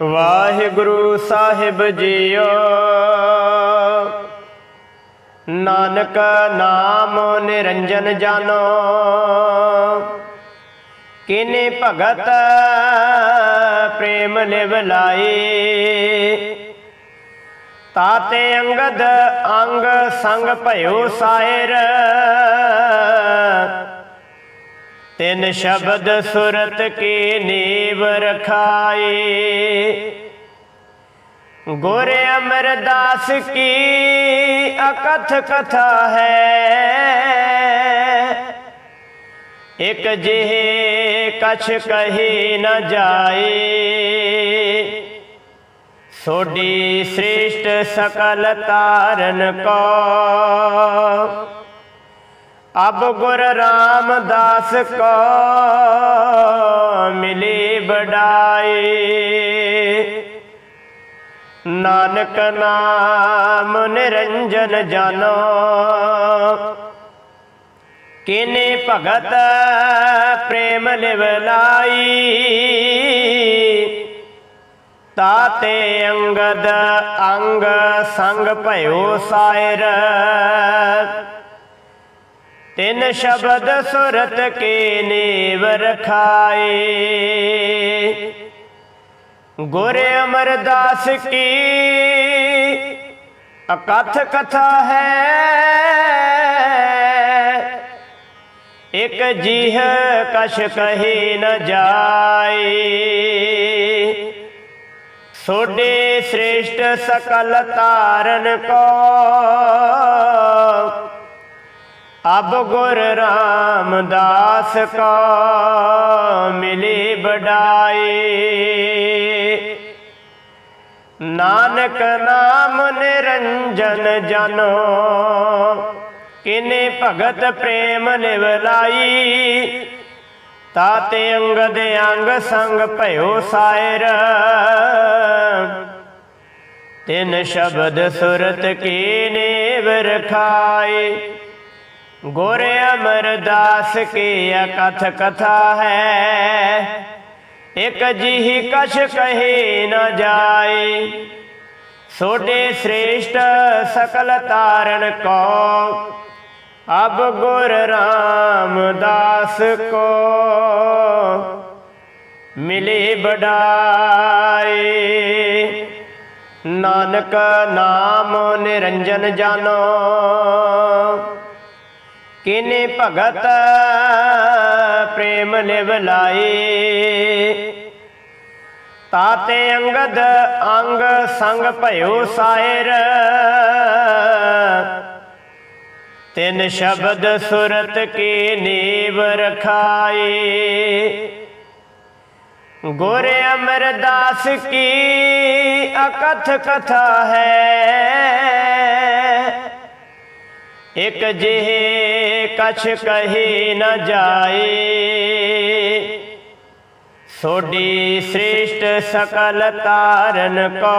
ਵਾਹਿਗੁਰੂ ਸਾਹਿਬ JIO. Nanak ਨਾਮ ਨਿਰੰਜਨ ਜਾਨੋ। ਕਿਨੇ ਭਗਤ ਪ੍ਰੇਮ ਲਿਵ ਲਾਈ। ਤਾਤੇ ਅੰਗਦ ਅੰਗ ਸੰਗ ਭਇਓ ਸਾਇਰ। ਤਿਨ ਸ਼ਬਦ ਸੁਰਤ ਕੀ ਨੀਵ ਰਖਾਏ? ਗੁਰ ਅਮਰਦਾਸ ਕੀ ਅਕਥ ਕਥਾ ਹੈ? ਇਕ ਜਿਹੇ ਕਛ ਕਹੀ ਨ ਜਾਏ। ਸੋਡੀ ਸ੍ਰੇਸ਼ਟ ਸਕਲ ਤਾਰਨ ਕੋ। ਅਬ ਗੁਰ ਰਾਮਦਾਸ ਕੋ ਮਿਲੀ ਬੜਾਈ ਨਾਨਕ ਨਾਮ ਨਿਰੰਜਨ ਜਾਨੋ। ਕਿਨੇ ਭਗਤ ਪ੍ਰੇਮ ਲਿਵ ਲਾਈ ਤਾਤੇ ਅੰਗਦ ਅੰਗ ਸੰਗ ਭਇਓ ਸਾਇਰ। ਤਿੰਨ ਸ਼ਬਦ ਸੁਰਤ ਕੇ ਨੇਵ ਰਖਾਏ ਗੁਰ ਅਮਰਦਾਸ ਕੀ ਅਕਥ ਕਥਾ ਹੈ? ਇਕ ਜੀਹ ਕਛ ਕਹੇ ਨ ਜਾਏ। ਸੋਡੇ ਸ੍ਰੇਸ਼ਟ ਸਕਲ ਤਾਰਨ ਕੋ ਅਬ ਗੁਰ ਰਾਮਦਾਸ ਕਾ ਮਿਲੀ ਬੜਾਈ ਨਾਨਕ ਨਾਮ ਨਿਰੰਜਨ ਜਨੋ, ਕਿਨੇ ਭਗਤ ਪ੍ਰੇਮ ਨਿਵ ਲਾਈ ਤਾਤੇ ਅੰਗਦ ਅੰਗ ਸੰਗ ਭਇਓ ਸਾਇਰ। ਤਿੰਨ ਸ਼ਬਦ ਸੁਰਤ ਕੀ ਨੇਵ ਰਖਾਈ। ਗੁਰ ਅਮਰਦਾਸ ਕੀ ਅਕਥ ਕਥਾ ਹੈ। ਇਕ ਜਿਹੀ ਕਛ ਕਹੇ ਨਾ ਜਾਏ। ਸੋਡੇ ਸ੍ਰੇਸ਼ਟ ਸਕਲ ਤਾਰਨ ਕੋ। ਅਬ ਗੁਰ ਰਾਮਦਾਸ ਕੋ। ਮਿਲੇ ਬੜਾਏ ਨਾਨਕ ਨਾਮ ਨਿਰੰਜਨ ਜਾਨੋ। ਕਿਨੇ ਭਗਤ ਪ੍ਰੇਮ ਲਿਵ ਲਾਈ ਤਾਤੇ ਅੰਗਦ ਅੰਗ ਸੰਗ ਭਇਓ ਸਾਇਰ। ਤਿਨ ਸ਼ਬਦ ਸੁਰਤ ਕੀ ਨੀਵ ਰਖਾਈ ਗੁਰ ਅਮਰਦਾਸ ਕੀ ਅਕਥ ਕਥਾ ਹੈ? ਇਕ ਜਿਹੇ ਕਛ ਕਹੀ ਨਾ ਜਾਏ। ਸੋਡੀ ਸ੍ਰੇਸ਼ਟ ਸਕਲ ਤਾਰਨ ਕੋ।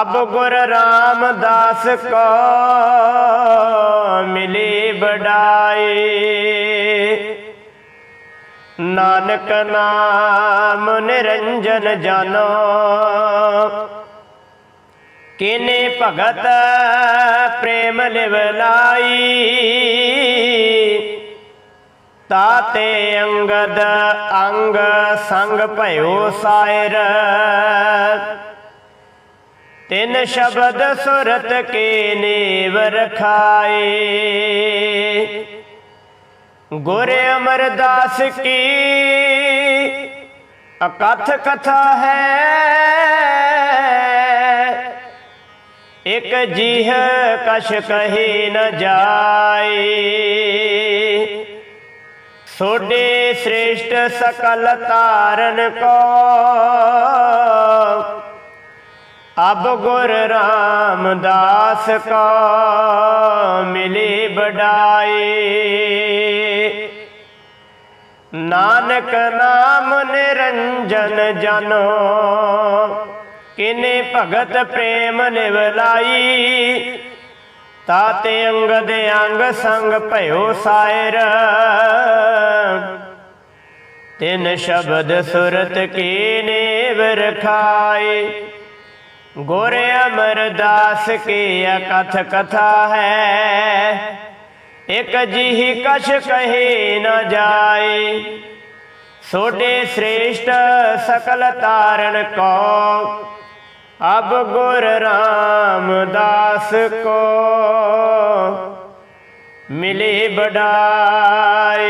ਅਬ ਗੁਰ ਰਾਮਦਾਸ ਕੋ ਮਿਲੀ ਬੜਾਈ ਨਾਨਕ ਨਾਮ ਨਿਰੰਜਨ ਜਾਨੋ। ਕਿਨੇ ਭਗਤ ਪ੍ਰੇਮ ਲਿਵ ਲਾਈ ਤਾਤੇ ਅੰਗਦ ਅੰਗ ਸੰਗ ਭਇਓ ਸਾਇਰ। ਤਿਨ ਸ਼ਬਦ ਸੁਰਤ ਕੇ ਨੇਵ ਰਖਾਏ ਗੁਰ ਅਮਰਦਾਸ ਕੀ ਅਕਥ ਕਥਾ ਹੈ? ਇਕ ਜੀਹ ਕਛ ਕਹੇ ਨ ਜਾਏ ਸੋਡੇ ਸ੍ਰੇਸ਼ਟ ਸਕਲ ਤਾਰਨ ਕੋ। ਅਬ ਗੁਰ ਰਾਮਦਾਸ ਕੋ ਮਿਲੀ ਬੜਾਈ ਨਾਨਕ ਨਾਮ ਨਿਰੰਜਨ ਜਨੋ। ਕਿਨੇ ਭਗਤ ਪ੍ਰੇਮ ਨਿਵ ਲਾਈ ਤਾਤੇ ਅੰਗਦ ਅੰਗ ਸੰਗ ਭਇਓ ਸਾਇਰ। ਤਿੰਨ ਸ਼ਬਦ ਸੁਰਤ ਕੀ ਨੇਵ ਰਖਾਏ ਗੁਰ ਅਮਰਦਾਸ ਕੀ ਅਕਥ ਕਥਾ ਹੈ? ਇਕ ਜਿਹੀ ਕਛ ਕਹੇ ਨਾ ਜਾਏ। ਸੋਡੇ ਸ੍ਰੇਸ਼ਟ ਸਕਲ ਤਾਰਨ ਕੋ। ਅਬ ਗੁਰ ਰਾਮਦਾਸ ਕੋ ਮਿਲੇ ਬੜਾਏ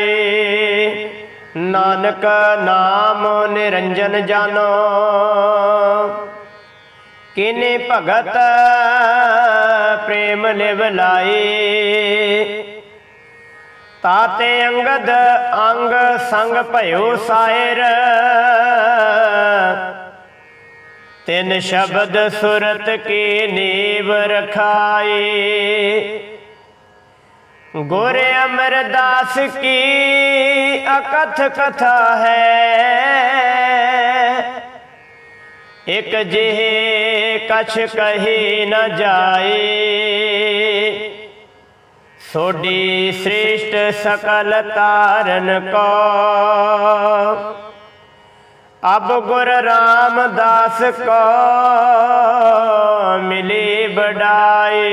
ਨਾਨਕ ਨਾਮ ਨਿਰੰਜਨ ਜਾਨੋ। ਕਿਨੇ ਭਗਤ ਪ੍ਰੇਮ ਲਿਵ ਲਾਏ ਤਾਤੇ ਅੰਗਦ ਅੰਗ ਸੰਗ ਭਇਓ ਸਾਇਰ। ਤਿੰਨ ਸ਼ਬਦ ਸੁਰਤ ਕੀ ਨੀਵ ਰਖਾਏ ਗੁਰ ਅਮਰਦਾਸ ਕੀ ਅਕਥ ਕਥਾ ਹੈ? ਇਕ ਜਿਹੇ ਕਛ ਕਹੀ ਨ ਜਾਏ ਸੋਡੀ ਸ੍ਰੇਸ਼ਟ ਸਕਲ ਤਾਰਨ ਕੋ। ਅਬ ਗੁਰ ਰਾਮਦਾਸ ਕੋ ਮਿਲੀ ਬੜਾਈ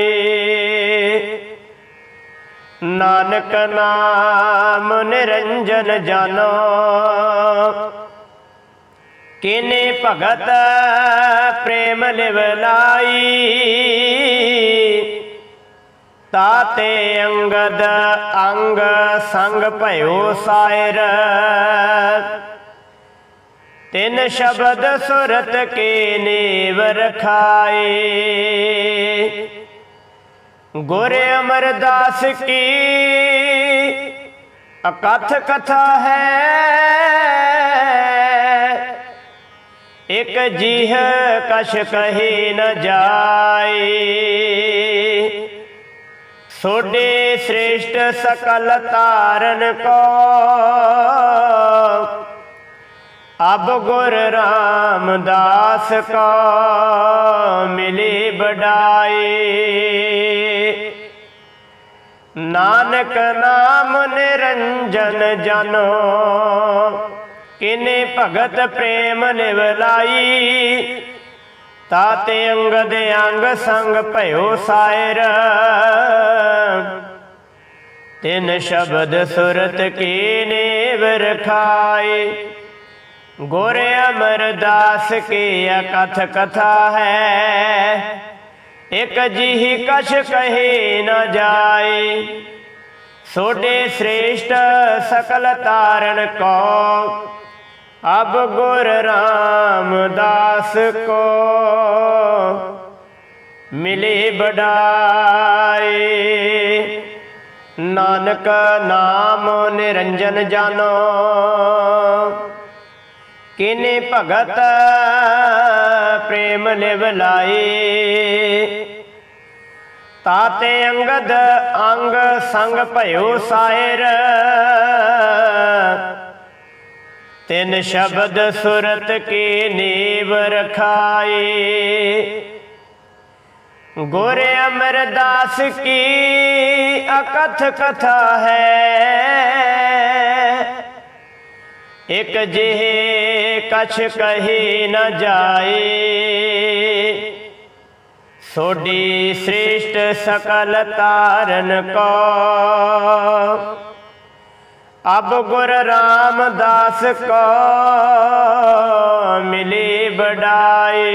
ਨਾਨਕ ਨਾਮ ਨਿਰੰਜਨ ਜਾਨੋ। ਕਿਨੇ ਭਗਤ ਪ੍ਰੇਮ ਲਿਵ ਲਾਈ ਤਾਤੇ ਅੰਗਦ ਅੰਗ ਸੰਗ ਭਇਓ ਸਾਇਰ। ਤਿਨ ਸ਼ਬਦ ਸੁਰਤ ਕੇ ਨੇਵ ਰਖਾਏ ਗੁਰ ਅਮਰਦਾਸ ਕੀ ਅਕਥ ਕਥਾ ਹੈ? ਇਕ ਜੀਹ ਕਛ ਕਹੇ ਨ ਜਾਏ। ਸੋਡੇ ਸ੍ਰੇਸ਼ਟ ਸਕਲ ਤਾਰਨ ਕੋ ਅਬ ਗੁਰ ਰਾਮਦਾਸ ਕਾ ਮਿਲੀ ਬੜਾਈ ਨਾਨਕ ਨਾਮ ਨਿਰੰਜਨ ਜਨੋ, ਕਿਨੇ ਭਗਤ ਪ੍ਰੇਮ ਨਿਵ ਲਾਈ ਤਾਤੇ ਅੰਗਦ ਅੰਗ ਸੰਗ ਭਇਓ ਸਾਇਰ। ਤਿੰਨ ਸ਼ਬਦ ਸੁਰਤ ਕੀ ਨੇਵ ਰਖਾਏ ਗੁਰ ਅਮਰਦਾਸ ਕੀ ਅਕਥ ਕਥਾ ਹੈ? ਇਕ ਜਿਹੀ ਕਛ ਕਹੇ ਨਾ ਜਾਏ। ਸੋਡੇ ਸ੍ਰੇਸ਼ਟ ਸਕਲ ਤਾਰਨ ਕੋ। ਅਬ ਗੁਰ ਰਾਮਦਾਸ ਕੋ। ਮਿਲੇ ਬਡਾਏ ਨਾਨਕ ਨਾਮ ਨਿਰੰਜਨ ਜਾਨੋ। ਕਿਨੇ ਭਗਤ ਪ੍ਰੇਮ ਲਿਵ ਲਾਏ? ਤਾਤੇ ਅੰਗਦ ਅੰਗ ਸੰਗ ਭਇਓ ਸਾਇਰ। ਤਿਨ ਸ਼ਬਦ ਸੁਰਤ ਕੀ ਨੀਵ ਰਖਾਏ? ਗੁਰ ਅਮਰਦਾਸ ਕੀ ਅਕਥ ਕਥਾ ਹੈ? ਇਕ ਜਿਹੇ ਕਛ ਕਹੀ ਨ ਜਾਏ ਸੋਡੀ ਸ੍ਰੇਸ਼ਟ ਸਕਲ ਤਾਰਨ ਕੋ ਅਬ ਗੁਰ ਰਾਮਦਾਸ ਕੋ ਮਿਲੀ ਬੜਾਈ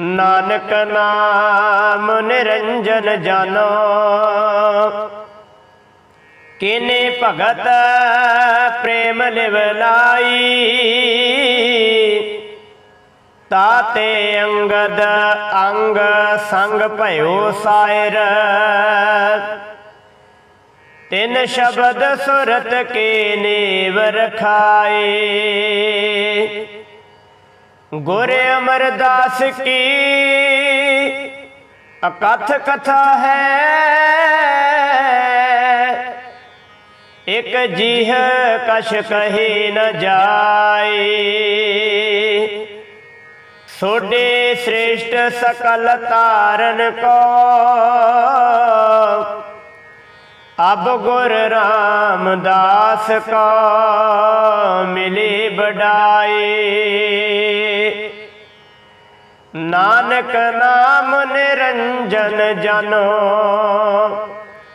ਨਾਨਕ ਨਾਮ ਨਿਰੰਜਨ ਜਾਨੋ ਕਿਨੇ ਭਗਤ ਪ੍ਰੇਮ ਲਿਵ ਲਾਈ ਤਾਤੇ ਅੰਗਦ ਅੰਗ ਸੰਗ ਭਇਓ ਸਾਇਰ। ਤਿਨ ਸ਼ਬਦ ਸੁਰਤ ਕੇ ਨੇਵ ਰਖਾਏ ਗੁਰ ਅਮਰਦਾਸ ਕੀ ਅਕਥ ਕਥਾ ਹੈ? ਇਕ ਜੀਹ ਕਛ ਕਹੇ ਨ ਜਾਏ। ਸੋਡੇ ਸ੍ਰੇਸ਼ਟ ਸਕਲ ਤਾਰਨ ਕੋ। ਅਬ ਗੁਰ ਰਾਮਦਾਸ ਕਾ ਮਿਲੀ ਬੜਾਈ ਨਾਨਕ ਨਾਮ ਨਿਰੰਜਨ ਜਨੋ।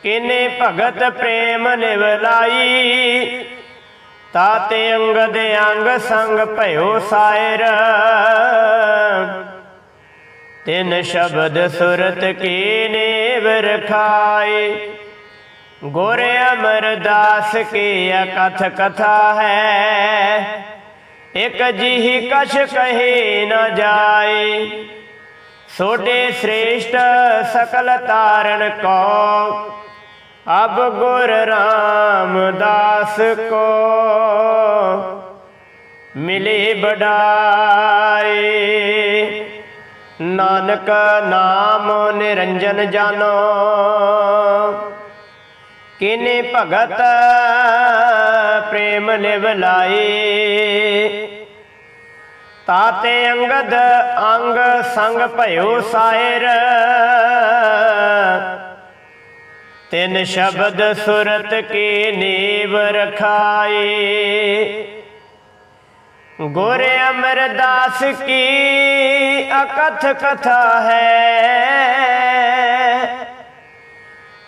ਕਿਨੇ ਭਗਤ ਪ੍ਰੇਮ ਨਿਵਲਾਈ? ਤਾਤੇ ਅੰਗਦ ਅੰਗ ਸੰਗ ਭਇਓ ਸਾਇਰ। ਤਿਨ ਸ਼ਬਦ ਸੁਰਤ ਕੀ ਨੇਵ ਰਖਾਏ? ਗੁਰ ਅਮਰਦਾਸ ਕੀ ਅਕਥ ਕਥਾ ਹੈ? ਇਕ ਜਿਹੀ ਕਛ ਕਹੇ ਨਾ ਜਾਏ। ਸੋਡੇ ਸ੍ਰੇਸ਼ਟ ਸਕਲ ਤਾਰਨ ਕੋ। ਅਬ ਗੁਰ ਰਾਮਦਾਸ ਕੋ ਮਿਲੇ ਬੜਾਏ ਨਾਨਕ ਨਾਮ ਨਿਰੰਜਨ ਜਾਨੋ। ਕਿਨੇ ਭਗਤ ਪ੍ਰੇਮ ਲਿਵ ਲਾਏ ਤਾਤੇ ਅੰਗਦ ਅੰਗ ਸੰਗ ਭਇਓ ਸਾਇਰ। ਤਿਨ ਸ਼ਬਦ ਸੁਰਤ ਕੀ ਨੀਵ ਰਖਾਏ? ਗੁਰ ਅਮਰਦਾਸ ਕੀ ਅਕਥ ਕਥਾ ਹੈ?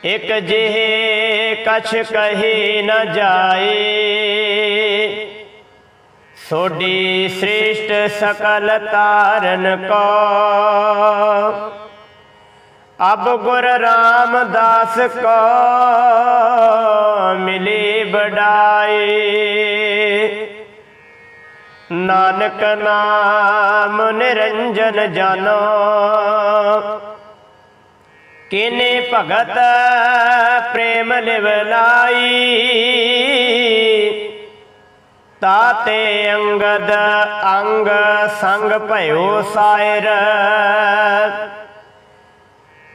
ਇਕ ਜਿਹੇ ਕਛ ਕਹੀ ਨ ਜਾਏ। ਸੋਡੀ ਸ੍ਰੇਸ਼ਟ ਸਕਲ ਤਾਰਨ ਕੋ। ਅਬ ਗੁਰ ਰਾਮਦਾਸ ਕੋ ਮਿਲੀ ਬੜਾਈ ਨਾਨਕ ਨਾਮ ਨਿਰੰਜਨ ਜਾਨੋ। ਕਿਨੇ ਭਗਤ ਪ੍ਰੇਮ ਲਿਵਲਾਈ ਤਾਤੇ ਅੰਗਦ ਅੰਗ ਸੰਗ ਭਇਓ ਸਾਇਰ।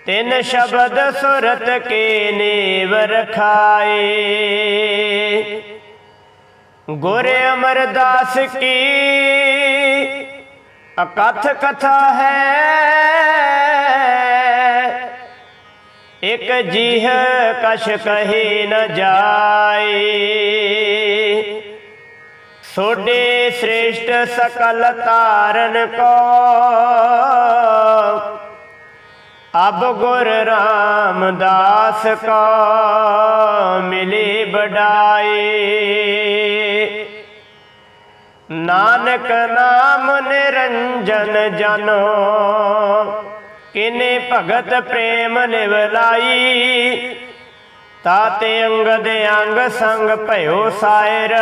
ਤਿੰਨ ਸ਼ਬਦ ਸੁਰਤ ਕੇ ਨੇਵ ਰਖਾਏ ਗੁਰ ਅਮਰਦਾਸ ਕੀ ਅਕਥ ਕਥਾ ਹੈ? ਇਕ ਜੀਹ ਕਛ ਕਹੇ ਨ ਜਾਏ। ਸੋਡੇ ਸ੍ਰੇਸ਼ਟ ਸਕਲ ਤਾਰਨ ਕੋ ਅਬ ਗੁਰ ਰਾਮਦਾਸ ਕਾ ਮਿਲੇ ਬੜਾਏ ਨਾਨਕ ਨਾਮ ਨਿਰੰਜਨ ਜਨੋ, ਕਿਨੇ ਭਗਤ ਪ੍ਰੇਮ ਨਿਵਲਾਈ। ਤਾਤੇ ਅੰਗਦ ਅੰਗ ਸੰਗ ਭਇਓ ਸਾਇਰ।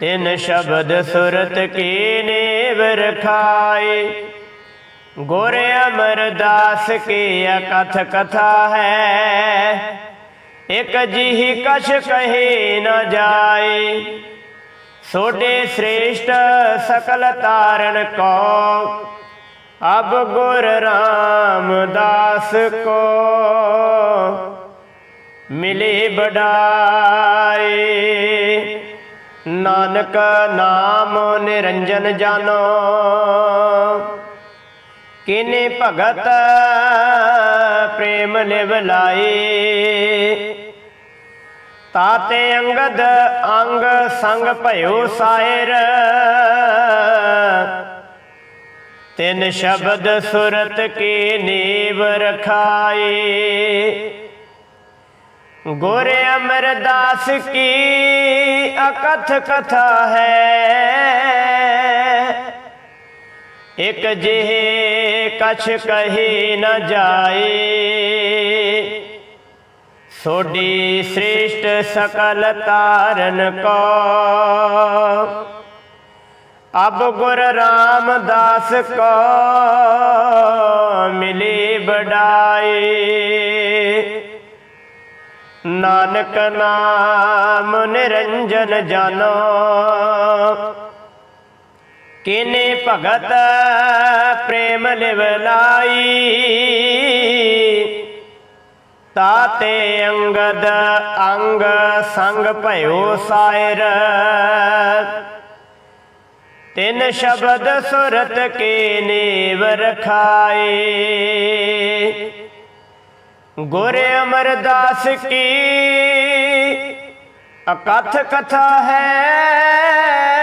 ਤਿੰਨ ਸ਼ਬਦ ਸੁਰਤ ਕੀ ਨੇਵ ਰਖਾਏ ਗੁਰ ਅਮਰਦਾਸ ਕੀ ਅਕਥ ਕਥਾ ਹੈ? ਇਕ ਜਿਹੀ ਕਛ ਕਹੇ ਨਾ ਜਾਏ। ਸੋਡੇ ਸ੍ਰੇਸ਼ਟ ਸਕਲ ਤਾਰਨ ਕੋ, ਅਬ ਗੁਰ ਰਾਮਦਾਸ ਕੋ। ਮਿਲੇ ਬੜਾਏ ਨਾਨਕ ਨਾਮ ਨਿਰੰਜਨ ਜਾਨੋ। ਕਿਨੇ ਭਗਤ ਪ੍ਰੇਮ ਲਿਵ ਲਾਏ? ਤਾਤੇ ਅੰਗਦ ਅੰਗ ਸੰਗ ਭਇਓ ਸਾਇਰ। ਤਿਨ ਸ਼ਬਦ ਸੁਰਤ ਕੀ ਨੀਵ ਰਖਾਏ? ਗੁਰ ਅਮਰਦਾਸ ਕੀ ਅਕਥ ਕਥਾ ਹੈ? ਇਕ ਜਿਹੇ ਕਛ ਕਹੀ ਨ ਜਾਏ। ਸੋਡੀ ਸ੍ਰੇਸ਼ਟ ਸਕਲ ਤਾਰਨ ਕੋ। ਅਬ ਗੁਰ ਰਾਮਦਾਸ ਕੋ ਮਿਲੀ ਬੜਾਏ ਨਾਨਕ ਨਾਮ ਨਿਰੰਜਨ ਜਾਨੋ। ਕਿਨੇ ਭਗਤ ਪ੍ਰੇਮ ਲਿਵਲਾਈ? ਤਾਤੇ ਅੰਗਦ ਅੰਗ ਸੰਗ ਭਇਓ ਸਾਇਰ। ਤਿੰਨ ਸ਼ਬਦ ਸੁਰਤ ਕੇ ਨੇਵ ਰਖਾਏ ਗੁਰ ਅਮਰਦਾਸ ਕੀ ਅਕਥ ਕਥਾ ਹੈ?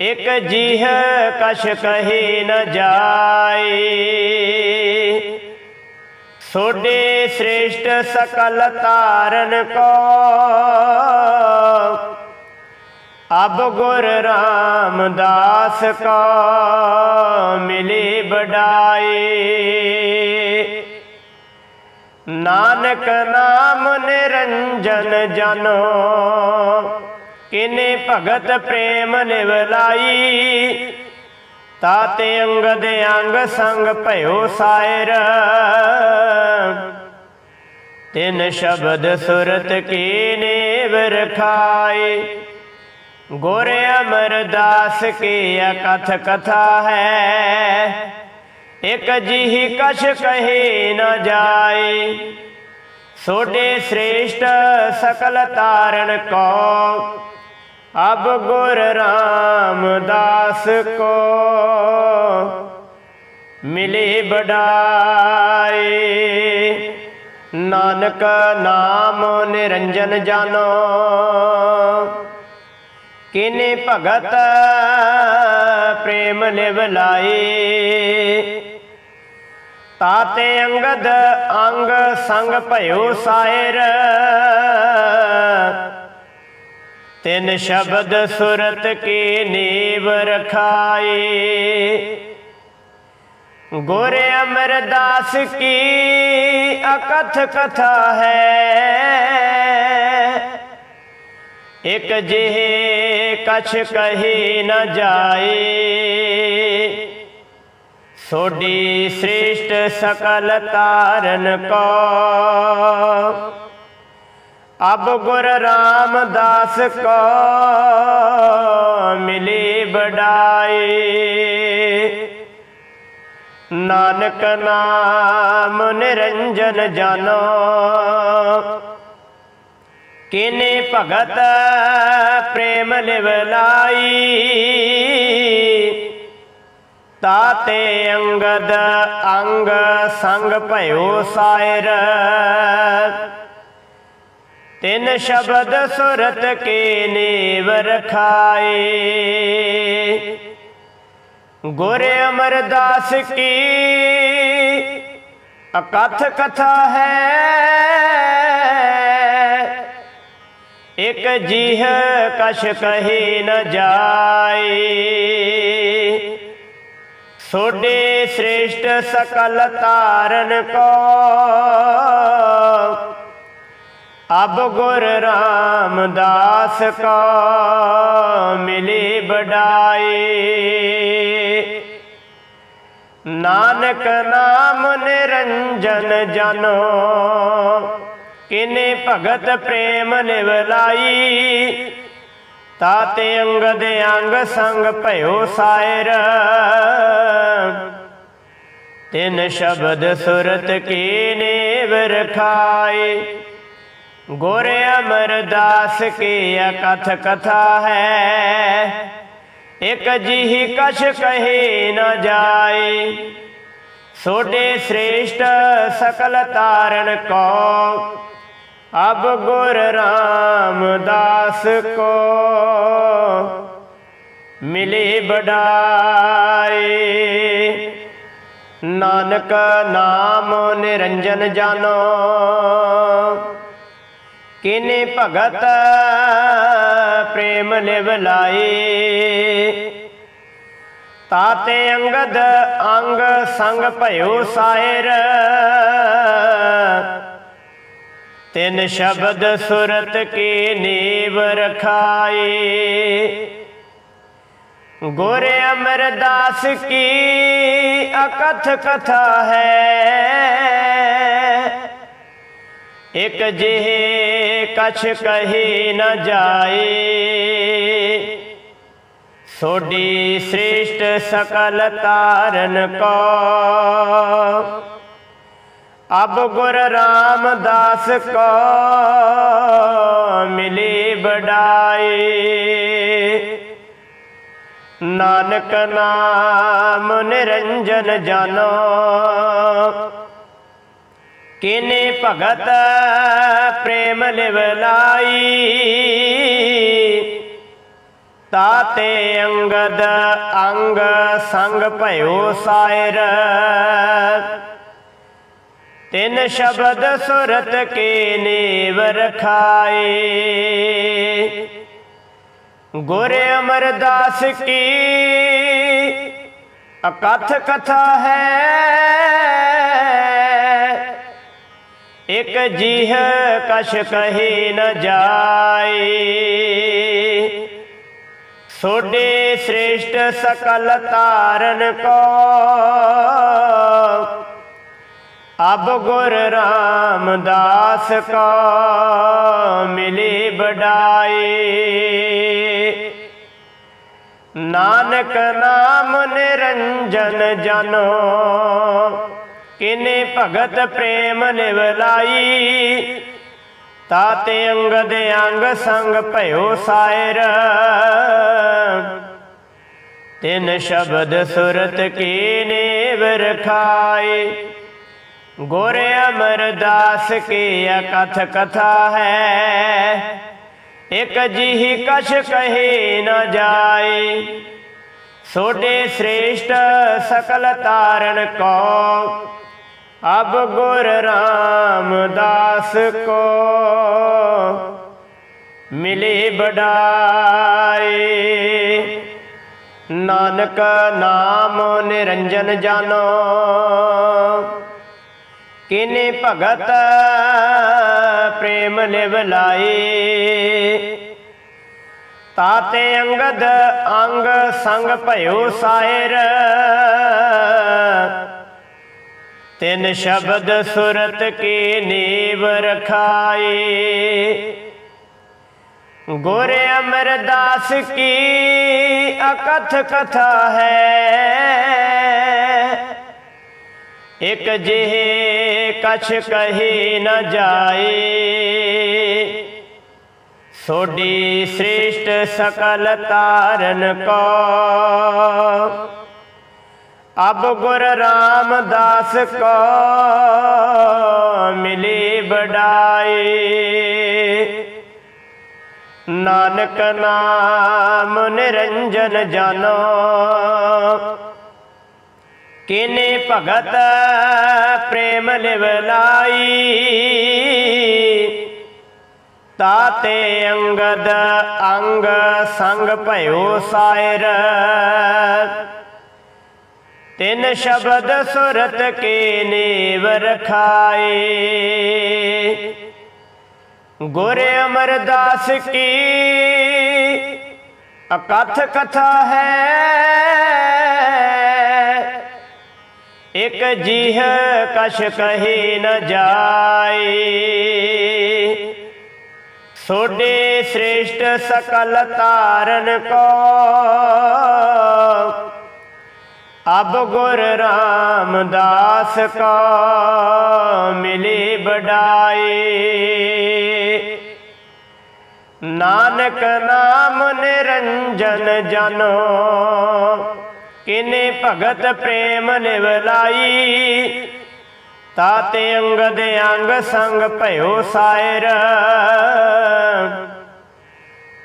ਇਕ ਜੀਹ ਕਛ ਕਹੀ ਨ ਜਾਏ। ਸੋਡੇ ਸ੍ਰੇਸ਼ਟ ਸਕਲ ਤਾਰਨ ਕੋ। ਅਬ ਗੁਰ ਰਾਮਦਾਸ ਕਾ ਮਿਲੀ ਬਡਾਏ ਨਾਨਕ ਨਾਮ ਨਿਰੰਜਨ ਜਨੋ। ਕਿਨੇ ਭਗਤ ਪ੍ਰੇਮ ਨਿਵਲਾਈ? ਤਾਤੇ ਅੰਗਦ ਅੰਗ ਸੰਗ ਭਇਓ ਸਾਇਰ। ਤਿਨ ਸ਼ਬਦ ਸੁਰਤ ਕੀ ਨੇਵ ਰਖਾਏ ਗੁਰ ਅਮਰਦਾਸ ਕੀ ਅਕਥ ਕਥਾ ਹੈ? ਇਕ ਜਿਹੀ ਕਛ ਕਹੇ ਨਾ ਜਾਏ। ਸੋਡੇ ਸ੍ਰੇਸ਼ਟ ਸਕਲ ਤਾਰਨ ਕੋ। ਅਬ ਗੁਰ ਰਾਮਦਾਸ ਕੋ ਮਿਲੇ ਬਡਾਏ ਨਾਨਕ ਨਾਮ ਨਿਰੰਜਨ ਜਾਨੋ। ਕਿਨੇ ਭਗਤ ਪ੍ਰੇਮ ਨਿਵਲਾਏ ਤਾਤੇ ਅੰਗਦ ਅੰਗ ਸੰਗ ਭਇਓ ਸਾਇਰ। ਤਿੰਨ ਸ਼ਬਦ ਸੁਰਤ ਕੀ ਨੀਵ ਰਖਾਏ ਗੁਰ ਅਮਰਦਾਸ ਕੀ ਅਕਥ ਕਥਾ ਹੈ? ਇਕ ਜਿਹੇ ਕਛ ਕਹੀ ਨ ਜਾਏ ਸੋਡੀ ਸ੍ਰੇਸ਼ਟ ਸਕਲ ਤਾਰਨ ਕੋ। ਅਬ ਗੁਰ ਰਾਮਦਾਸ ਕੋ ਮਿਲੀ ਬਡਾਈ ਨਾਨਕ ਨਾਮ ਨਿਰੰਜਨ ਜਾਨੋ। ਕਿਨੇ ਭਗਤ ਪ੍ਰੇਮ ਨਿਵਲਾਈ ਤਾਤੇ ਅੰਗਦ ਅੰਗ ਸੰਗ ਭਇਓ ਸਾਇਰ। ਤਿਨ ਸ਼ਬਦ ਸੁਰਤ ਕੇ ਨੇਵ ਰਖਾਏ ਗੁਰ ਅਮਰਦਾਸ ਕੀ ਅਕਥ ਕਥਾ ਹੈ? ਇਕ ਜੀਹ ਕਛ ਕਹੇ ਨ ਜਾਏ। ਸੋਡੇ ਸ੍ਰੇਸ਼ਟ ਸਕਲ ਤਾਰਨ ਕੋ ਅਬ ਗੁਰ ਰਾਮਦਾਸ ਕਾ ਮਿਲੇ ਬਡਾਏ ਨਾਨਕ ਨਾਮ ਨਿਰੰਜਨ ਜਨੋ, ਕਿਨੇ ਭਗਤ ਪ੍ਰੇਮ ਨਿਵਲਾਈ। ਤਾਤੇ ਅੰਗਦ ਅੰਗ ਸੰਗ ਭਇਓ ਸਾਇਰ। ਤਿੰਨ ਸ਼ਬਦ ਸੁਰਤ ਕੀ ਨੇਵ ਰਖਾਏ ਗੁਰ ਅਮਰਦਾਸ ਕੀ ਅਕਥ ਕਥਾ ਹੈ। ਇਕ ਜਿਹੀ ਕਛ ਕਹੇ ਨਾ ਜਾਏ। ਸੋਡੇ ਸ੍ਰੇਸ਼ਟ ਸਕਲ ਤਾਰਨ ਕੋ। ਅਬ ਗੁਰ ਰਾਮਦਾਸ ਕੋ। ਮਿਲੇ ਬਡਾਏ ਨਾਨਕ ਨਾਮ ਨਿਰੰਜਨ ਜਾਨੋ। ਕਿਨੇ ਭਗਤ ਪ੍ਰੇਮ ਨਿਵਲਾਏ ਤਾਤੇ ਅੰਗਦ ਅੰਗ ਸੰਗ ਭਇਓ ਸਾਇਰ। ਤਿਨ ਸ਼ਬਦ ਸੁਰਤ ਕੀ ਨੀਵ ਰਖਾਏ? ਗੁਰ ਅਮਰਦਾਸ ਕੀ ਅਕਥ ਕਥਾ ਹੈ? ਇਕ ਜਿਹੇ ਕਛ ਕਹੀ ਨਾ ਜਾਏ। ਸੋਡੀ ਸ੍ਰੇਸ਼ਟ ਸਕਲ ਤਾਰਨ ਕੋ। ਅਬ ਗੁਰ ਰਾਮਦਾਸ ਕੋ ਮਿਲੀ ਬਡਾਈ ਨਾਨਕ ਨਾਮ ਨਿਰੰਜਨ ਜਾਨੋ। ਕਿਨੇ ਭਗਤ ਪ੍ਰੇਮ ਲਿਵ ਲਾਈ ਤਾਤੇ ਅੰਗਦ ਅੰਗ ਸੰਗ ਭਇਓ ਸਾਇਰ। ਤਿੰਨ ਸ਼ਬਦ ਸੁਰਤ ਕੇ ਨੇਵ ਰਖਾਏ ਗੁਰ ਅਮਰਦਾਸ ਕੀ ਅਕਥ ਕਥਾ ਹੈ? ਇਕ ਜੀਹ ਕਛ ਕਹੇ ਨ ਜਾਏ। ਸੋਡੇ ਸ੍ਰੇਸ਼ਟ ਸਕਲ ਤਾਰਨ ਕੋ। ਅਬ ਗੁਰ ਰਾਮਦਾਸ ਕੋ ਮਿਲੇ ਬਡਾਏ ਨਾਨਕ ਨਾਮ ਨਿਰੰਜਨ ਜਨੋ। ਕਿਨੇ ਭਗਤ ਪ੍ਰੇਮ ਨਿਵ ਲਾਈ ਤਾਤੇ ਦੇ ਅੰਗ ਸੰਗ ਭਇਓ ਸਾਇਰ। ਤਿੰਨ ਸ਼ਬਦ ਸੁਰਤ ਕੀ ਨੇਵ ਰਖਾਏ? ਗੁਰ ਅਮਰਦਾਸ ਕੀ ਅਕਥ ਕਥਾ ਹੈ? ਇਕ ਜਿਹੀ ਕਛ ਕਹੇ ਨਾ ਜਾਏ। ਸੋਡੇ ਸ੍ਰੇਸ਼ਟ ਸਕਲ ਤਾਰਨ ਕੋ। ਅਬ ਗੁਰ ਰਾਮਦਾਸ ਕੋ ਮਿਲੇ ਬਡਾਏ ਨਾਨਕ ਨਾਮ ਨਿਰੰਜਨ ਜਾਨੋ। ਕਿਨੇ ਭਗਤ ਪ੍ਰੇਮ ਲਿਵ ਲਾਏ ਤਾਤੇ ਅੰਗਦ ਅੰਗ ਸੰਗ ਭਇਓ ਸਾਇਰ। ਤਿਨ ਸ਼ਬਦ ਸੁਰਤ ਕੀ ਨੀਵ ਰਖਾਏ? ਗੁਰ ਅਮਰਦਾਸ ਕੀ ਅਕਥ ਕਥਾ ਹੈ? ਇਕ ਜਿਹੇ ਕਛ ਕਹੀ ਨ ਜਾਏ। ਸੋਡੀ ਸ੍ਰੇਸ਼ਟ ਸਕਲ ਤਾਰਨ ਕੋ। ਅਬ ਗੁਰ ਰਾਮਦਾਸ ਕੋ ਮਿਲੀ ਬਡਾਏ ਨਾਨਕ ਨਾਮ ਨਿਰੰਜਨ ਜਾਨੋ। ਕਿਨੇ ਭਗਤ ਪ੍ਰੇਮ ਲਿਵ ਲਾਈ ਤਾਤੇ ਅੰਗਦ ਅੰਗ ਸੰਗ ਭਇਓ ਸਾਇਰ। ਤਿੰਨ ਸ਼ਬਦ ਸੁਰਤ ਕੇ ਨੇਵ ਰਖਾਏ ਗੁਰ ਅਮਰਦਾਸ ਕੀ ਅਕਥ ਕਥਾ ਹੈ? ਇਕ ਜੀਹ ਕਛ ਕਹੇ ਨ ਜਾਏ। ਸੋਡੇ ਸ੍ਰੇਸ਼ਟ ਸਕਲ ਤਾਰਨ ਕੋ ਅਬ ਗੁਰ ਰਾਮਦਾਸ ਕਾ ਮਿਲੇ ਬਡਾਏ ਨਾਨਕ ਨਾਮ ਨਿਰੰਜਨ ਜਨੋ, ਕਿਨੇ ਭਗਤ ਪ੍ਰੇਮ ਨਿਵ ਲਾਈ ਤਾਤੇ ਅੰਗਦ ਅੰਗ ਸੰਗ ਭਇਓ ਸਾਇਰ।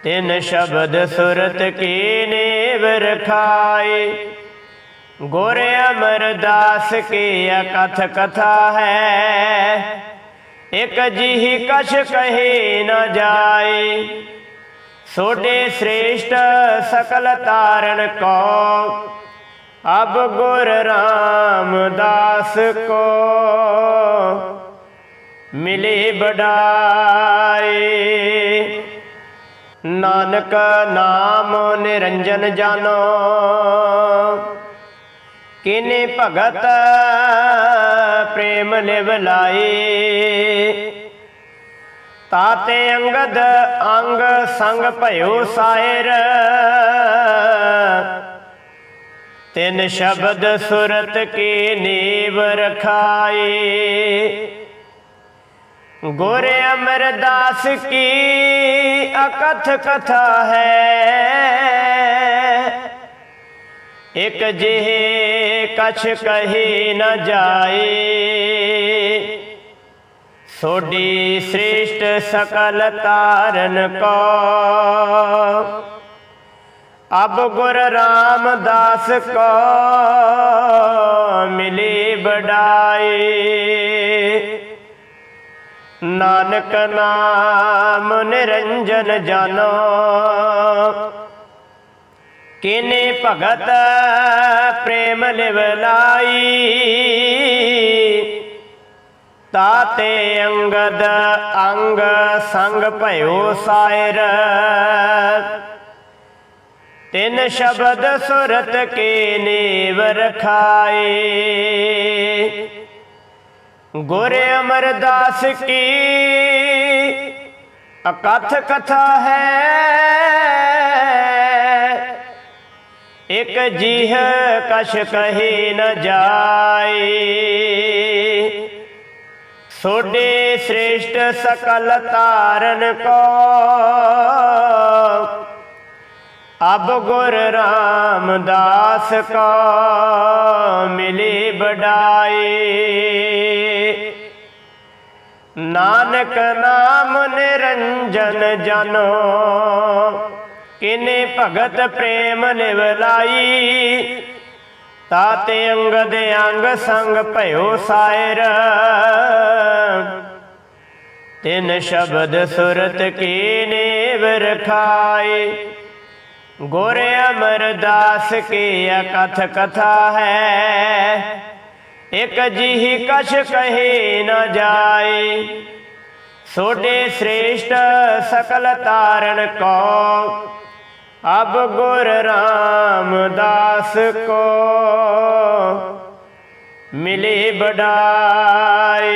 ਤਿੰਨ ਸ਼ਬਦ ਸੁਰਤ ਕੀ ਨੇਵ ਰਖਾਏ ਗੁਰ ਅਮਰਦਾਸ ਕੀ ਅਕਥ ਕਥਾ ਹੈ। ਇਕ ਜਿਹੀ ਕਛ ਕਹੇ ਨਾ ਜਾਏ। ਸੋਡੇ ਸ੍ਰੇਸ਼ਟ ਸਕਲ ਤਾਰਨ ਕੋ। ਅਬ ਗੁਰ ਰਾਮਦਾਸ ਕੋ। ਮਿਲੇ ਬਡਾਏ ਨਾਨਕ ਨਾਮ ਨਿਰੰਜਨ ਜਾਨੋ। ਕਿਨੇ ਭਗਤ ਪ੍ਰੇਮ ਲਿਵ ਲਾਏ? ਤਾਤੇ ਅੰਗਦ ਅੰਗ ਸੰਗ ਭਇਓ ਸਾਇਰ। ਤਿਨ ਸ਼ਬਦ ਸੁਰਤ ਕੀ ਨੀਵ ਰਖਾਏ? ਗੁਰ ਅਮਰਦਾਸ ਕੀ ਅਕਥ ਕਥਾ ਹੈ? ਇਕ ਜਿਹੇ ਕਛ ਕਹੀ ਨ ਜਾਏ। ਸੋਡੀ ਸ੍ਰੇਸ਼ਟ ਸਕਲ ਤਾਰਨ ਕੋ। ਅਬ ਗੁਰ ਰਾਮਦਾਸ ਕੋ ਮਿਲੀ ਬੜਾਈ ਨਾਨਕ ਨਾਮ ਨਿਰੰਜਨ ਜਾਨੋ। ਕਿਨੇ ਭਗਤ ਪ੍ਰੇਮ ਲਿਵਲਾਈ ਤਾਤੇ ਅੰਗਦ ਅੰਗ ਸੰਗ ਭਇਓ ਸਾਇਰ। ਤਿੰਨ ਸ਼ਬਦ ਸੁਰਤ ਕੇ ਨੇਵ ਰਖਾਏ ਗੁਰ ਅਮਰਦਾਸ ਕੀ ਅਕਥ ਕਥਾ ਹੈ? ਇਕ ਜੀਹ ਕਛ ਕਹੇ ਨ ਜਾਏ। ਸੋਡੇ ਸ੍ਰੇਸ਼ਟ ਸਕਲ ਤਾਰਨ ਕੋ। ਅਬ ਗੁਰ ਰਾਮਦਾਸ ਕੋ ਮਿਲੀ ਬਡਾਏ ਨਾਨਕ ਨਾਮ ਨਿਰੰਜਨ ਜਨੋ। ਕਿਨੇ ਭਗਤ ਪ੍ਰੇਮ ਨਿਵਲਾਈ? ਤਾਤੇ ਅੰਗਦ ਅੰਗ ਸੰਗ ਭਇਓ ਸਾਇਰ। ਤਿੰਨ ਸ਼ਬਦ ਸੁਰਤ ਕੀ ਨੇਵ ਰਖਾਏ? ਗੁਰ ਅਮਰਦਾਸ ਕੀ ਅਕਥ ਕਥਾ ਹੈ? ਇਕ ਜਿਹੀ ਕਛ ਕਹੇ ਨਾ ਜਾਏ। ਸੋਡੇ ਸ੍ਰੇਸ਼ਟ ਸਕਲ ਤਾਰਨ ਕੋ। ਅਬ ਗੁਰ ਰਾਮਦਾਸ ਕੋ ਮਿਲੇ ਬੜਾਏ